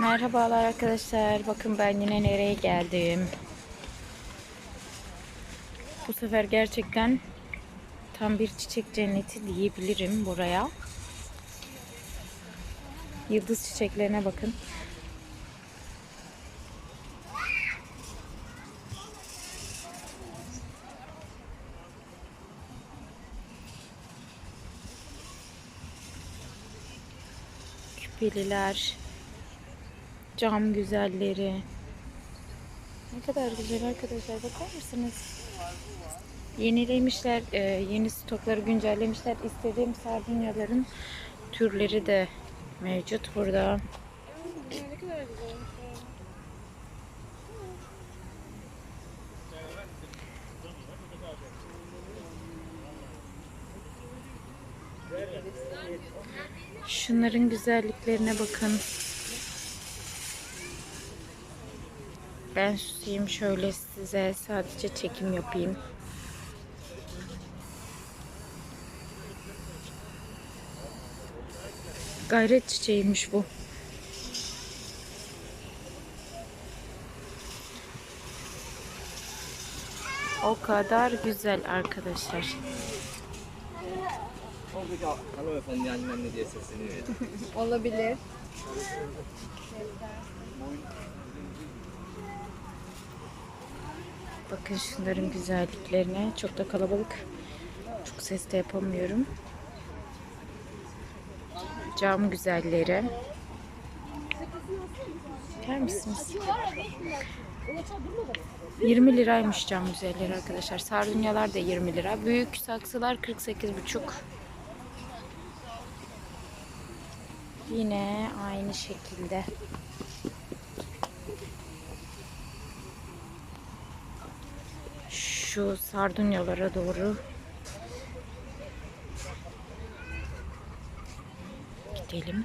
Merhabalar arkadaşlar. Bakın ben yine nereye geldim. Bu sefer gerçekten tam bir çiçek cenneti diyebilirim buraya. Yıldız çiçeklerine bakın. Küpeliler, cam güzelleri. Ne kadar güzel arkadaşlar bakar mısınız? Yenilemişler, e, yeni stokları güncellemişler. İstediğim sardunyaların türleri de mevcut burada. Ne kadar güzel. Şunların güzelliklerine bakın. Ben susayım şöyle size sadece çekim yapayım. Gayret çiçeğiymiş bu. O kadar güzel arkadaşlar. Orada hanımefendi annem diye sesleniyor. Olabilir. Bakın şunların güzelliklerine. Çok da kalabalık. Çok ses de yapamıyorum. Cam güzelleri. Bakar mısınız? 20 liraymış cam güzelleri arkadaşlar. Sardunyalar da 20 lira. Büyük saksılar 48,5. Yine aynı şekilde. Şu sardunyalara doğru gidelim.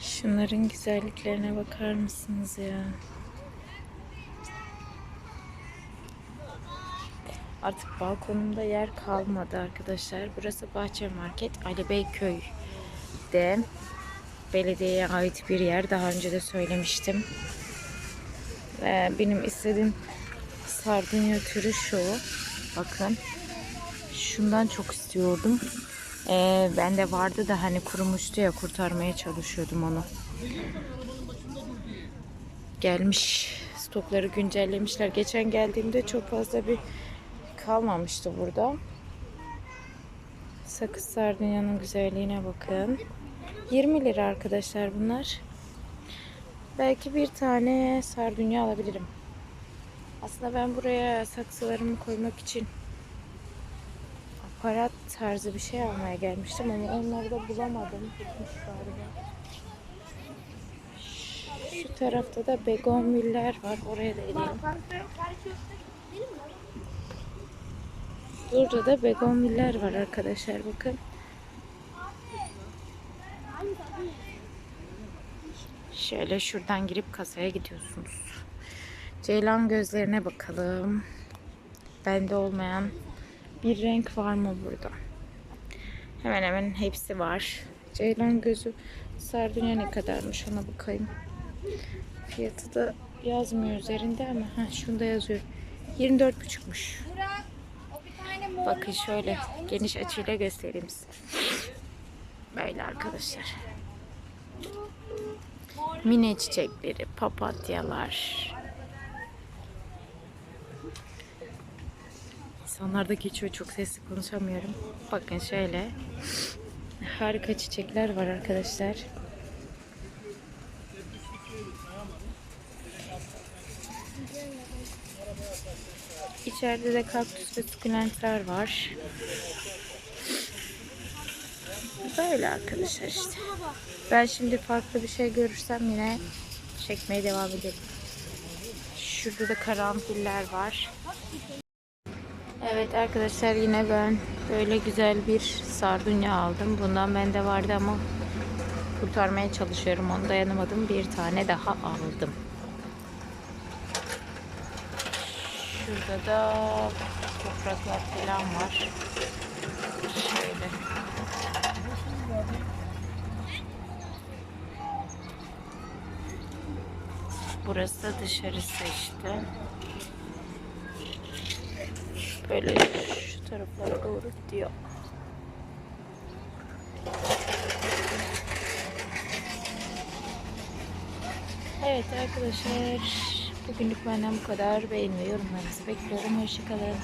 Şunların güzelliklerine bakar mısınız ya? Artık balkonumda yer kalmadı arkadaşlar. Burası Bahçe Market Ali Beyköy'de belediyeye ait bir yer. Daha önce de söylemiştim. Ve benim istediğim sardunya türü şu. Bakın. Şundan çok istiyordum. Ee, bende vardı da hani kurumuştu ya kurtarmaya çalışıyordum onu. Gelmiş. Stokları güncellemişler. Geçen geldiğimde çok fazla bir kalmamıştı burada. Sakız sardunyanın güzelliğine bakın. 20 lira arkadaşlar bunlar. Belki bir tane sardunya alabilirim. Aslında ben buraya saksılarımı koymak için aparat tarzı bir şey almaya gelmiştim ama onları da bulamadım. Şu tarafta da begonviller var. Oraya da gidelim. Burada da begonviller var arkadaşlar bakın. Şöyle şuradan girip kasaya gidiyorsunuz. Ceylan gözlerine bakalım. Bende olmayan bir renk var mı burada? Hemen hemen hepsi var. Ceylan gözü sardunya ne kadarmış ona bakayım. Fiyatı da yazmıyor üzerinde ama ha şunda yazıyor. 24,5'muş. Bakın şöyle geniş açıyla göstereyim size. Böyle arkadaşlar. Mine çiçekleri, papatyalar. İnsanlar da geçiyor çok sesli konuşamıyorum. Bakın şöyle. Harika çiçekler var arkadaşlar. İçeride de kaktüs ve sukulentler var. Böyle arkadaşlar işte. Ben şimdi farklı bir şey görürsem yine çekmeye devam ederim. Şurada da karanfiller var. Evet arkadaşlar yine ben böyle güzel bir sardunya aldım. Bundan bende vardı ama kurtarmaya çalışıyorum. Onu dayanamadım. Bir tane daha aldım. Şurada da topraklar falan var. Şöyle. Burası da dışarısı işte. Böyle şu taraflara doğru gidiyor. Evet arkadaşlar bugünlük benden bu kadar. Beğeni ve yorumlarınızı bekliyorum. Hoşçakalın.